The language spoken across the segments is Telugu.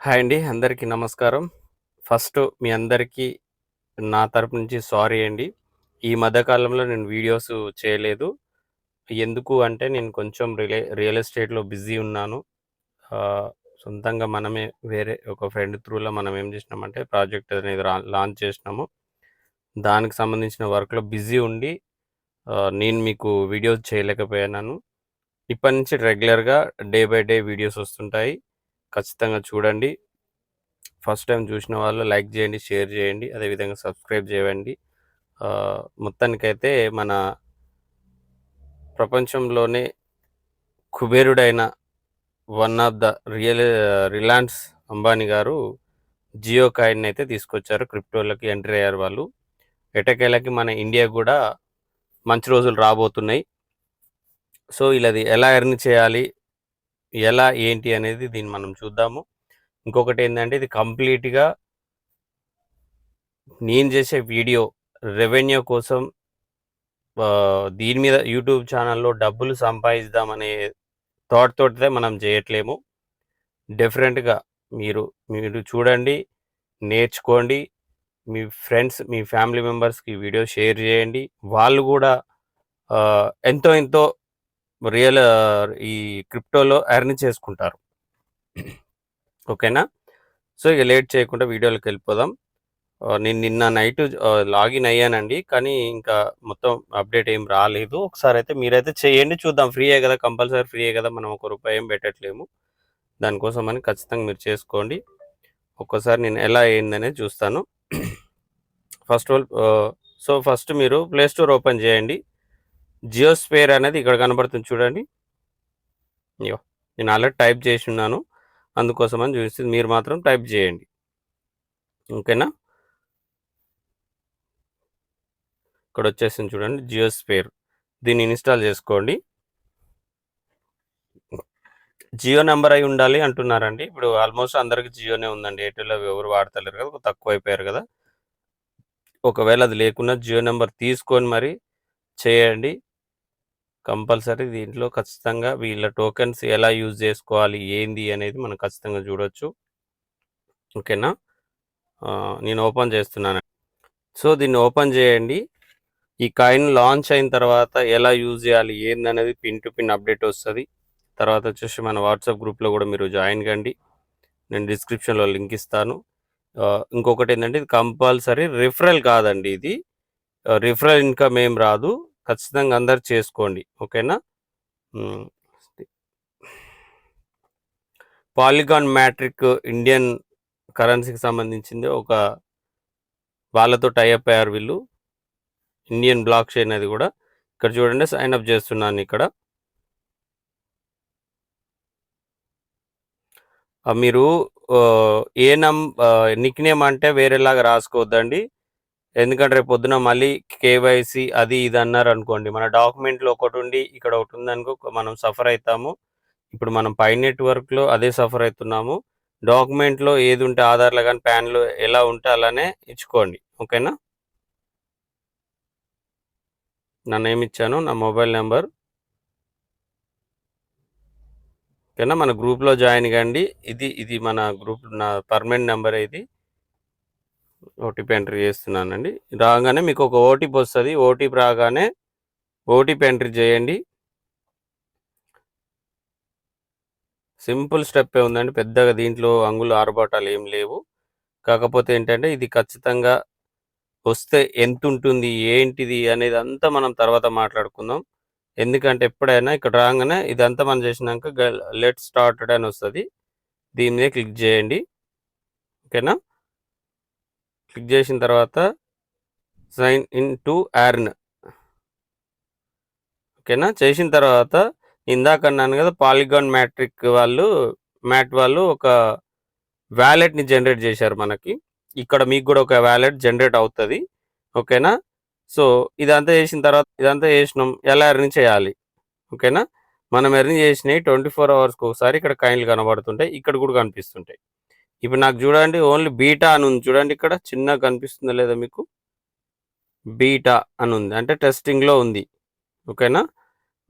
హాయ్ అండి అందరికీ నమస్కారం. ఫస్ట్ మీ అందరికీ నా తరపు నుంచి సారీ అండి. ఈ మధ్యకాలంలో నేను వీడియోస్ చేయలేదు. ఎందుకు అంటే నేను కొంచెం రియల్ రియల్ ఎస్టేట్లో బిజీ ఉన్నాను. సొంతంగా మనమే వేరే ఒక ఫ్రెండ్ త్రూలో మనం ఏం చేసినామంటే ప్రాజెక్ట్ అనేది లాంచ్ చేసినాము. దానికి సంబంధించిన వర్క్లో బిజీ ఉండి నేను మీకు వీడియోస్ చేయలేకపోయాను ఇప్పటి నుంచి రెగ్యులర్గా డే బై డే వీడియోస్ వస్తుంటాయి. ఖచ్చితంగా చూడండి. ఫస్ట్ టైం చూసిన వాళ్ళు లైక్ చేయండి షేర్ చేయండి. అదేవిధంగా సబ్స్క్రైబ్ చేయండి. మొత్తానికైతే మన ప్రపంచంలోనే కుబేరుడైన one of the real Reliance Ambani గారు జియో కాయిన్ అయితే తీసుకొచ్చారు క్రిప్టోలకి ఎంట్రీ అయ్యారు వాళ్ళు. ఎటకేళ్ళకి మన ఇండియా కూడా మంచి రోజులు రాబోతున్నాయి. సో ఇలాది ఎలా ఎర్న్ చేయాలి ఎలా ఏంటి అనేది దీన్ని మనం చూద్దాము. ఇంకొకటి ఏంటంటే ఇది కంప్లీట్గా నేను చేసే వీడియో రెవెన్యూ కోసం దీని మీద యూట్యూబ్ ఛానల్లో డబ్బులు సంపాదిద్దామనే థాట్ తోటితే మనం చేయట్లేము. డిఫరెంట్గా మీరు మీరు చూడండి నేర్చుకోండి మీ ఫ్రెండ్స్ మీ ఫ్యామిలీ మెంబర్స్కి వీడియో షేర్ చేయండి. వాళ్ళు కూడా ఎంతో ఎంతో రియల్ ఈ క్రిప్టోలో ఎర్న్ చేసుకుంటారు. ఓకేనా? సో ఇక లేట్ చేయకుండా వీడియోలోకి వెళ్ళిపోదాం. నేను నిన్న నైట్ లాగిన్ అయ్యానండి. కానీ ఇంకా మొత్తం అప్డేట్ ఏం రాలేదు. ఒకసారి అయితే మీరైతే చేయండి చూద్దాం. ఫ్రీయే కదా కంపల్సరీ ఫ్రీయే కదా మనం ఒక రూపాయి ఏం పెట్టట్లేము. దానికోసం అని ఖచ్చితంగా మీరు చేసుకోండి. ఒక్కసారి నేను ఎలా అయిందనే చూస్తాను. ఫస్ట్ ఆల్ సో ఫస్ట్ మీరు ప్లే స్టోర్ ఓపెన్ చేయండి. జియో స్పేర్ అనేది ఇక్కడ కనబడుతుంది చూడండి. ఇయో నేను ఆల్రెడీ టైప్ చేసి ఉన్నాను. అందుకోసం అని చూపిస్తుంది. మీరు మాత్రం టైప్ చేయండి. ఓకేనా? ఇక్కడ వచ్చేసింది చూడండి జియో స్పేర్ దీన్ని ఇన్స్టాల్ చేసుకోండి. జియో నెంబర్ అయి ఉండాలి అంటున్నారండి. ఇప్పుడు ఆల్మోస్ట్ అందరికి జియోనే ఉందండి. ఎయిర్టెల్ ఎవరు వాడతలేరు కదా తక్కువ అయిపోయారు కదా. ఒకవేళ అది లేకున్నా జియో నెంబర్ తీసుకొని మరి చేయండి. కంపల్సరీ దీంట్లో ఖచ్చితంగా వీళ్ళ టోకెన్స్ ఎలా యూజ్ చేసుకోవాలి ఏంది అనేది మనం ఖచ్చితంగా చూడొచ్చు. ఓకేనా? నేను ఓపెన్ చేస్తున్నాను. సో దీన్ని ఓపెన్ చేయండి. ఈ కాయిన్ లాంచ్ అయిన తర్వాత ఎలా యూజ్ చేయాలి ఏంది అనేది పిన్ టు పిన్ అప్డేట్ వస్తుంది. తర్వాత వచ్చేసి మన వాట్సాప్ గ్రూప్లో కూడా మీరు జాయిన్ కండి. నేను డిస్క్రిప్షన్లో లింక్ ఇస్తాను. ఇంకొకటి ఏంటంటే ఇది కంపల్సరీ రిఫరల్ కాదండి ఇది. రిఫరల్ ఇన్కమ్ ఏం రాదు. ఖచ్చితంగా అందరు చేసుకోండి. ఓకేనా? పాలిగాన్ మ్యాట్రిక్ ఇండియన్ కరెన్సీకి సంబంధించింది ఒక వాళ్ళతో టైఅప్ అయ్యారు వీళ్ళు. ఇండియన్ బ్లాక్ చైన్ అది కూడా. ఇక్కడ చూడండి సైన్ అప్ చేస్తున్నాను ఇక్కడ. మీరు ఏ నం నిక్ నేమ్ అంటే వేరేలాగా రాసుకోవద్దండి. ఎందుకంటే రేపు పొద్దున మళ్ళీ కేవైసీ అది ఇది అన్నారు అనుకోండి. మన డాక్యుమెంట్లో ఒకటి ఉండి ఇక్కడ ఒకటి ఉందనుకో మనం సఫర్ అవుతాము ఇప్పుడు మనం పై నెట్వర్క్లో అదే సఫర్ అవుతున్నాము డాక్యుమెంట్లో ఏది ఉంటే ఆధార్లో కానీ ప్యాన్లో ఎలా ఉంటే అలానే ఇచ్చుకోండి. ఓకేనా? నా నేమ్ ఇచ్చాను నా మొబైల్ నెంబర్ ఓకేనా? మన గ్రూప్లో జాయిన్ కండి. ఇది ఇది మన గ్రూప్ నా పర్మనెంట్ నెంబర్ ఇది. ఓటీపీ ఎంట్రీ చేస్తున్నానండి. రాగానే మీకు ఒక ఓటీపీ వస్తుంది. ఓటీపీ రాగానే ఓటీపీ ఎంట్రీ చేయండి. సింపుల్ స్టెప్ ఉందండి. పెద్దగా దీంట్లో అంగులు ఆర్భాటాలు ఏం లేవు. కాకపోతే ఏంటంటే ఇది ఖచ్చితంగా వస్తే ఎంత ఉంటుంది ఏంటిది అనేది అంతా మనం తర్వాత మాట్లాడుకుందాం. ఎందుకంటే ఎప్పుడైనా ఇక్కడ రాగానే ఇదంతా మనం చేసినాక లెట్ స్టార్టెడ్ అని వస్తుంది. దీని మీద క్లిక్ చేయండి. ఓకేనా? క్లిక్ చేసిన తర్వాత సైన్ ఇన్ టు యార్న్. ఓకేనా? చేసిన తర్వాత ఇందాక అన్నాను కదా పాలిగాన్ మ్యాట్రిక్ వాళ్ళు మ్యాట్ వాళ్ళు ఒక వ్యాలెట్ని జనరేట్ చేశారు మనకి. ఇక్కడ మీకు కూడా ఒక వ్యాలెట్ జనరేట్ అవుతుంది. ఓకేనా? సో ఇదంతా చేసిన తర్వాత ఇదంతా చేసినాం. ఎలా ఎర్న్ చేయాలి? ఓకేనా? మనం ఎర్న్ చేసినవి ట్వంటీ ఫోర్ అవర్స్కి ఒకసారి ఇక్కడ కాయిన్లు కనబడుతుంటాయి ఇక్కడ కూడా కనిపిస్తుంటాయి. ఇప్పుడు నాకు చూడండి ఓన్లీ బీటా అని ఉంది. చూడండి ఇక్కడ చిన్నగా కనిపిస్తుందా లేదా మీకు? బీటా అని ఉంది. అంటే టెస్టింగ్లో ఉంది. ఓకేనా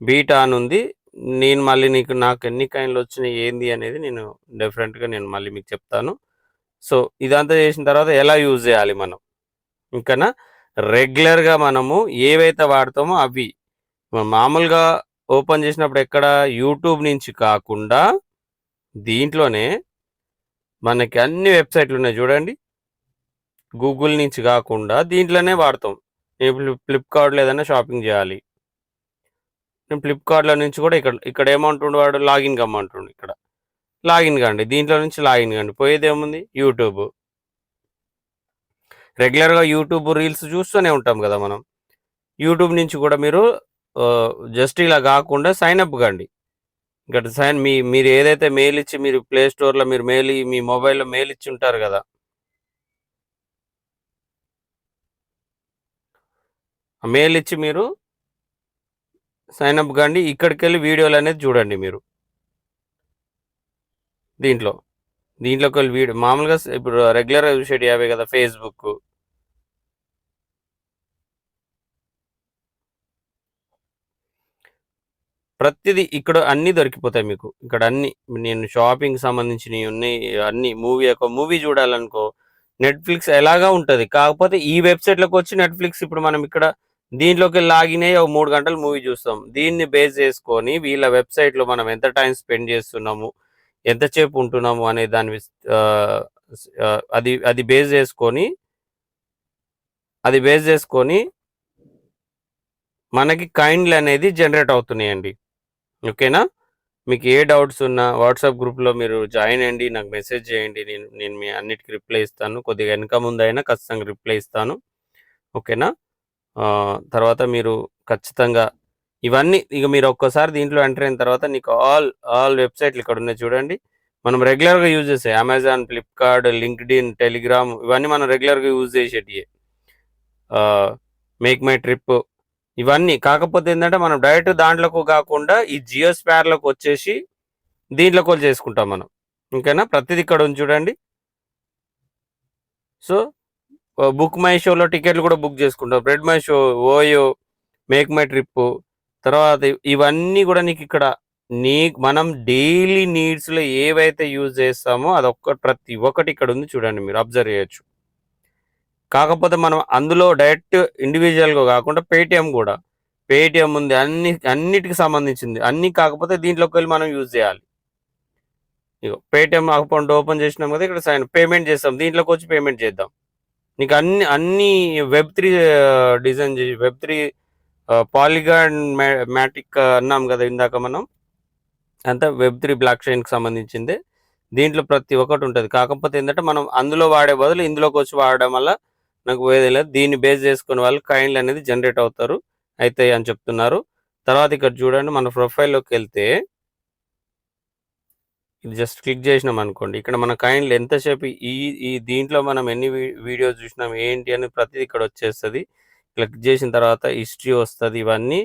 బీటా అని ఉంది. నేను మళ్ళీ నీకు నాకు ఎన్ని కాయిన్లు వచ్చినాయి ఏంది అనేది నేను డిఫరెంట్గా నేను మళ్ళీ మీకు చెప్తాను. సో ఇదంతా చేసిన తర్వాత ఎలా యూజ్ చేయాలి మనం? ఇంకనా రెగ్యులర్గా మనము ఏవైతే వాడతామో అవి. మామూలుగా ఓపెన్ చేసినప్పుడు ఎక్కడ? యూట్యూబ్ నుంచి కాకుండా దీంట్లోనే మనకి అన్ని వెబ్సైట్లు ఉన్నాయి చూడండి. గూగుల్ నుంచి కాకుండా దీంట్లోనే వాడతాం. నేను ఫ్లిప్కార్ట్లో ఏదైనా షాపింగ్ చేయాలి. నేను ఫ్లిప్కార్ట్లో నుంచి కూడా ఇక్కడ ఇక్కడ ఏమంటుండు వాడు లాగిన్ కమ్మంటుండు ఇక్కడ. లాగిన్ కండి దీంట్లో నుంచి లాగిన్ కండి. పోయేది ఏముంది? యూట్యూబ్. రెగ్యులర్గా యూట్యూబ్ రీల్స్ చూస్తూనే ఉంటాం కదా మనం. యూట్యూబ్ నుంచి కూడా మీరు జస్ట్ ఇలా కాకుండా సైన్ అప్ కండి. గట్ సైన్ మీ మీరు ఏదైతే మెయిల్ ఇచ్చి మీరు ప్లే స్టోర్లో మీరు మెయిల్ మీ మొబైల్లో మెయిల్ ఇచ్చి ఉంటారు కదా? మెయిల్ ఇచ్చి మీరు సైన్ అప్ కండి ఇక్కడికి వెళ్ళి వీడియోలు అనేది చూడండి మీరు. దీంట్లో దీంట్లోకి వెళ్ళి వీడియో మామూలుగా ఇప్పుడు రెగ్యులర్గా చూసేటి యాభై కదా ఫేస్బుక్ ప్రతిదీ ఇక్కడ అన్నీ దొరికిపోతాయి మీకు. ఇక్కడ అన్ని నేను షాపింగ్ సంబంధించినవి ఉన్నాయి అన్ని మూవీ ఒక మూవీ చూడాలనుకో నెట్ఫ్లిక్స్ ఎలాగా ఉంటుంది? కాకపోతే ఈ వెబ్సైట్లోకి వచ్చి నెట్ఫ్లిక్స్ ఇప్పుడు మనం ఇక్కడ దీంట్లోకి లాగిన్ అయ్యి ఒక మూడు గంటలు మూవీ చూస్తాం. దీన్ని బేస్ చేసుకొని వీళ్ళ వెబ్సైట్లో మనం ఎంత టైం స్పెండ్ చేస్తున్నాము ఎంతసేపు ఉంటున్నాము అనే దాని అది అది బేస్ చేసుకొని అది బేస్ చేసుకొని మనకి కైండ్లు అనేది జనరేట్ అవుతున్నాయండి. ఓకేనా? మీకు ఏ డౌట్స్ ఉన్నా వాట్సాప్ గ్రూప్లో మీరు జాయిన్ అయ్యండి నాకు మెసేజ్ చేయండి నేను నేను మీ అన్నిటికీ రిప్లై ఇస్తాను. కొద్దిగా వెనక ముందు అయినా ఖచ్చితంగా రిప్లై ఇస్తాను. ఓకేనా? తర్వాత మీరు ఖచ్చితంగా ఇవన్నీ ఇక మీరు ఒక్కసారి దీంట్లో ఎంటర్ అయిన తర్వాత నీకు ఆల్ ఆల్ వెబ్సైట్లు ఇక్కడ ఉన్నాయి చూడండి. మనం రెగ్యులర్గా యూజ్ చేసే అమెజాన్ ఫ్లిప్కార్ట్ లింక్డ్ఇన్ టెలిగ్రామ్ ఇవన్నీ మనం రెగ్యులర్గా యూజ్ చేసేటివి మేక్ మై ట్రిప్ ఇవన్నీ. కాకపోతే ఏంటంటే మనం డైరెక్ట్ దాంట్లోకి కాకుండా ఈ జియో స్పేర్లకు వచ్చేసి దీంట్లోకి చేసుకుంటాం మనం. ఇంకేనా ప్రతిదీ ఇక్కడ ఉంది చూడండి. సో బుక్ మై షోలో టికెట్లు కూడా బుక్ చేసుకుంటాం. Red my show OYO make my trip తర్వాత ఇవన్నీ కూడా నీకు ఇక్కడ నీ మనం డైలీ నీడ్స్లో ఏవైతే యూజ్ చేస్తామో అదొక్క ప్రతి ఒక్కటి ఇక్కడ ఉంది చూడండి మీరు. అబ్జర్వ్ చేయొచ్చు. కాకపోతే మనం అందులో డైరెక్ట్ ఇండివిజువల్గా కాకుండా పేటిఎం కూడా. పేటిఎం ఉంది అన్ని అన్నిటికి సంబంధించింది. అన్ని కాకపోతే దీంట్లోకి వెళ్ళి మనం యూజ్ చేయాలి. ఇగో పేటిఎం అకౌంట్ ఓపెన్ చేసినాం కదా ఇక్కడ సైన్ పేమెంట్ చేస్తాం. దీంట్లోకి వచ్చి పేమెంట్ చేద్దాం. నీకు అన్ని అన్ని వెబ్ త్రీ డిజైన్ చేసి వెబ్ త్రీ పాలిగాన్ మ్యాటిక్ అన్నాం కదా ఇందాక మనం. అంతా వెబ్ త్రీ బ్లాక్ చైన్కి సంబంధించింది. దీంట్లో ప్రతి ఒక్కటి ఉంటుంది. కాకపోతే ఏంటంటే మనం అందులో వాడే బదులు ఇందులోకి వచ్చి వాడడం వల్ల నాకు పోయేది లేదు. దీన్ని బేస్ చేసుకునే వాళ్ళు కాయిన్లు అనేది జనరేట్ అవుతారు. అవుతాయి అని చెప్తున్నారు. తర్వాత ఇక్కడ చూడండి మన ప్రొఫైల్లోకి వెళ్తే ఇది జస్ట్ క్లిక్ చేసినాం అనుకోండి. ఇక్కడ మన కాయిన్లు ఎంతసేపు ఈ ఈ దీంట్లో మనం ఎన్ని వీడియోస్ చూసినాం ఏంటి అని ప్రతిదీ ఇక్కడ వచ్చేస్తుంది. క్లిక్ చేసిన తర్వాత హిస్టరీ వస్తుంది. ఇవన్నీ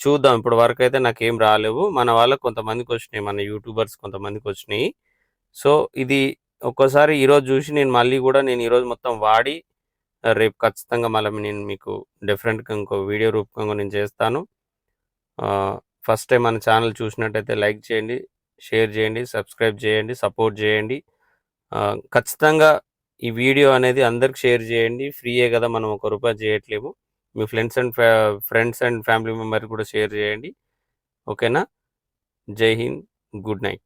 చూద్దాం. ఇప్పుడు వరకు అయితే నాకు ఏం రాలేవు. మన వాళ్ళకి కొంతమందికి వచ్చినాయి మన యూట్యూబర్స్ కొంతమందికి వచ్చినాయి. సో ఇది ఒక్కోసారి ఈరోజు చూసి నేను మళ్ళీ కూడా నేను ఈరోజు మొత్తం వాడి రేపు ఖచ్చితంగా మళ్ళీ నేను మీకు డిఫరెంట్గా ఇంకో వీడియో రూపకంగా నేను చేస్తాను. ఫస్ట్ టైం మన ఛానల్ చూసినట్టయితే లైక్ చేయండి షేర్ చేయండి సబ్స్క్రైబ్ చేయండి సపోర్ట్ చేయండి. ఖచ్చితంగా ఈ వీడియో అనేది అందరికి షేర్ చేయండి. ఫ్రీయే కదా మనం ఒక రూపాయి చేయట్లేము. మీ friends and friends and family member కూడా షేర్ చేయండి. ఓకేనా జై హింద్ గుడ్ నైట్